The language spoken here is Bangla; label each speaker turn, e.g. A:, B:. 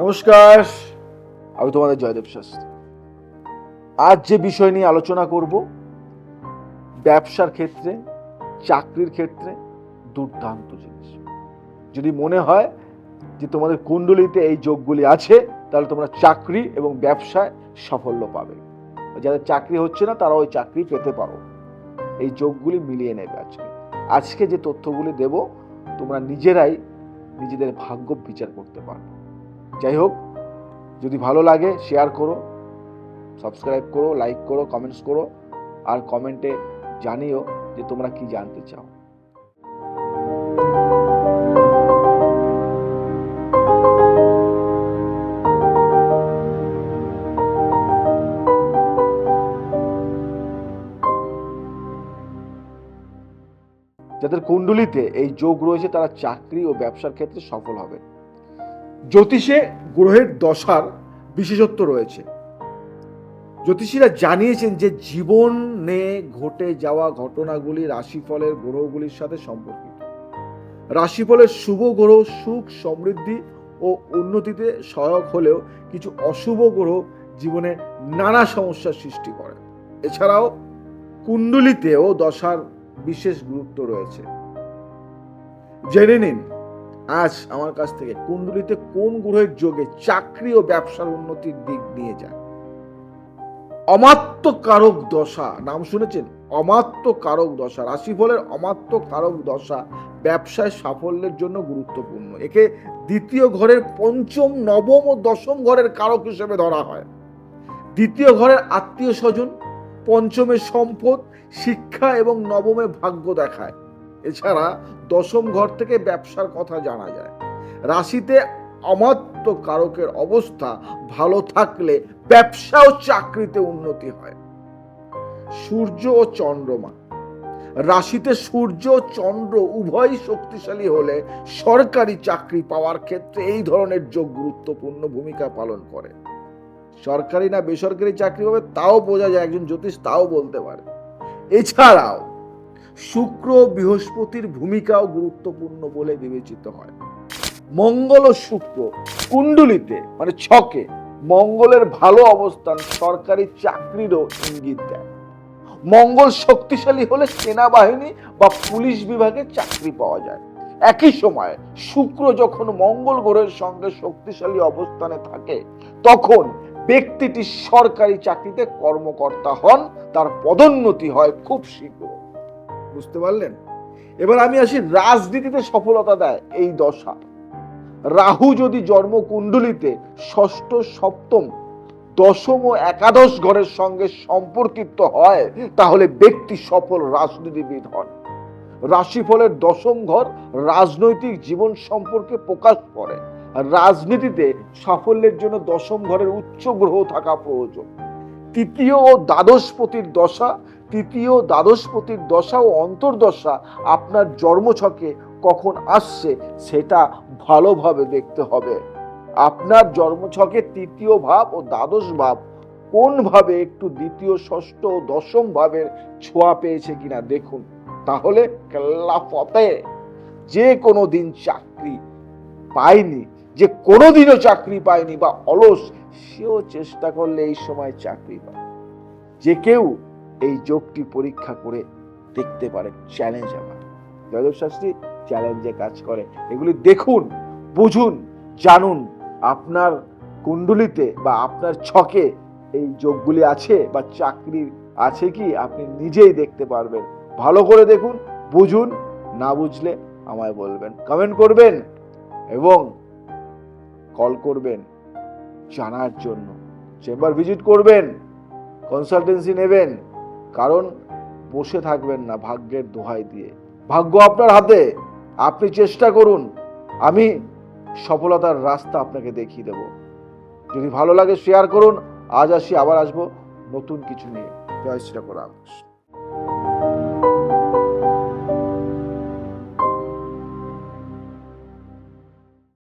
A: নমস্কার, আমি তোমাদের জয়দেব শাস্ত্রী। আজ যে বিষয় নিয়ে আলোচনা করব, ব্যবসার ক্ষেত্রে, চাকরির ক্ষেত্রে দুর্দান্ত জিনিস। যদি মনে হয় যে তোমাদের কুণ্ডলিতে এই যোগগুলি আছে, তাহলে তোমরা চাকরি এবং ব্যবসায় সাফল্য পাবে। যাদের চাকরি হচ্ছে না, তারা ওই চাকরি পেতে পারো। এই যোগগুলি মিলিয়ে নেবে আজকে। আজকে যে তথ্যগুলি দেব, তোমরা নিজেরাই নিজেদের ভাগ্য বিচার করতে পারবে। যাই হোক, যদি ভালো লাগে শেয়ার করো সাবস্ক্রাইব করো লাইক করো কমেন্টস করো, আর কমেন্টে জানিও যে তোমরা কি জানতে চাও। যাদের কুণ্ডলিতে এই যোগ রয়েছে, তারা চাকরি ও ব্যবসার ক্ষেত্রে সফল হবে জ্যোতিষে গ্রহের দশার বিশেষত্ব রয়েছে। জ্যোতিষীরা জানিয়েছেন যে জীবনে ঘটে যাওয়া ঘটনাগুলি রাশিফলের গ্রহগুলির সাথে সম্পর্কিত। রাশিফলের শুভ গ্রহ সুখ, সমৃদ্ধি ও উন্নতিতে সহায়ক হলেও কিছু অশুভ গ্রহ জীবনে নানা সমস্যার সৃষ্টি করে। এছাড়াও কুণ্ডলিতেও দশার বিশেষ গুরুত্ব রয়েছে। জেনে নিন আজ আমার কাছ থেকে কুণ্ডলিতে কোন গ্রহের যোগে চাকরি ও ব্যবসার উন্নতির দিক নিয়ে যায়? অমাত্য কারক দশা, নাম শুনেছেন? অমাত্য কারক দশা, রাশিফলের অমাত্য কারক দশা ব্যবসায় সাফল্যের জন্য গুরুত্বপূর্ণ। একে দ্বিতীয় ঘরের পঞ্চম, নবম ও দশম ঘরের কারক হিসেবে ধরা হয়। দ্বিতীয় ঘরের আত্মীয় স্বজন পঞ্চমে সম্পদ, শিক্ষা এবং নবমে ভাগ্য দেখায়। এছাড়া দশম ঘর থেকে ব্যবসার কথা জানা যায়। রাশিতে অমাত্য কারকের অবস্থা ভালো থাকলে ব্যবসা ও চাকরিতে উন্নতি হয়। সূর্য ও চন্দ্রমা। রাশিতে সূর্য ও চন্দ্র উভয়ই শক্তিশালী হলে সরকারি চাকরি পাওয়ার ক্ষেত্রে এই ধরনের যোগ গুরুত্বপূর্ণ ভূমিকা পালন করে। সরকারি না বেসরকারি চাকরি হবে তাও বোঝা যায়, একজন জ্যোতিষ তাও বলতে পারে। এছাড়াও শুক্র বৃহস্পতির ভূমিকাও গুরুত্বপূর্ণ বলে বিবেচিত হয়। মঙ্গল ও শুক্র কুণ্ডলিতে মানে ছকে, মঙ্গলের ভালো অবস্থান সরকারি চাকরিরও ইঙ্গিত দেয়। মঙ্গল শক্তিশালী হলে সেনাবাহিনী বা পুলিশ বিভাগে চাকরি পাওয়া যায়। একই সময় শুক্র যখন মঙ্গল গ্রহের সঙ্গে শক্তিশালী অবস্থানে থাকে, তখন ব্যক্তিটি সরকারি চাকরিতে কর্মকর্তা হন, তার পদোন্নতি হয় খুব শীঘ্র। বুঝতে পারলেন? এবার আমি আসি রাজনীতিতে সফলতা দেয় এই দশা। রাহু যদি জন্মকুণ্ডলিতে ষষ্ঠ, সপ্তম, দশম ও একাদশ ঘরের সঙ্গে সম্পর্কিত হয়, তাহলে ব্যক্তি সফল রাজনীতিবিদ হন। রাশিফলের দশম ঘর রাজনৈতিক জীবন সম্পর্কে প্রকাশ করে। রাজনীতিতে সাফল্যের জন্য দশম ঘরের উচ্চ গ্রহ থাকা প্রয়োজন। তৃতীয় ও দ্বাদশপতির দশা তৃতীয় দ্বাদশপতির দশা ও অন্তর্দশা আপনার জন্মছকে কখন আসছে সেটা ভালোভাবে দেখতে হবে। আপনার জন্মছকে তৃতীয় ভাব ও দ্বাদশ ভাব কোন ভাবে একটু দ্বিতীয়, ষষ্ঠ ও দশম ভাবের ছোঁয়া পেয়েছে কিনা দেখুন। তাহলে কেল্লা ফতে যে কোনো দিন চাকরি পায়নি, যে কোনোদিনও চাকরি পায়নি বা অলস, সেও চেষ্টা করলে এই সময় চাকরি পায়। যে কেউ এই যোগটি পরীক্ষা করে দেখতে পারেন চ্যালেঞ্জ আমার জয়দেব শাস্ত্রী চ্যালেঞ্জে কাজ করে। এগুলি দেখুন, বুঝুন, জানুন, আপনার কুণ্ডলিতে বা আপনার ছকে এই যোগগুলি আছে বা চাকরির আছে কি, আপনি নিজেই দেখতে পারবেন। ভালো করে দেখুন, বুঝুন, না বুঝলে আমায় বলবেন। কমেন্ট করবেন এবং কল করবেন জানার জন্য। চেম্বার ভিজিট করবেন কনসালটেন্সি নেবেন কারণ বসে থাকবেন না ভাগ্যের দোহাই দিয়ে। ভাগ্য আপনার হাতে, আপনি চেষ্টা করুন। আমি সফলতার রাস্তা আপনাকে দেখিয়ে দেব। যদি ভালো লাগে শেয়ার করুন। আজ আসি, আবার আসব নতুন কিছু নিয়ে। জয় শ্রী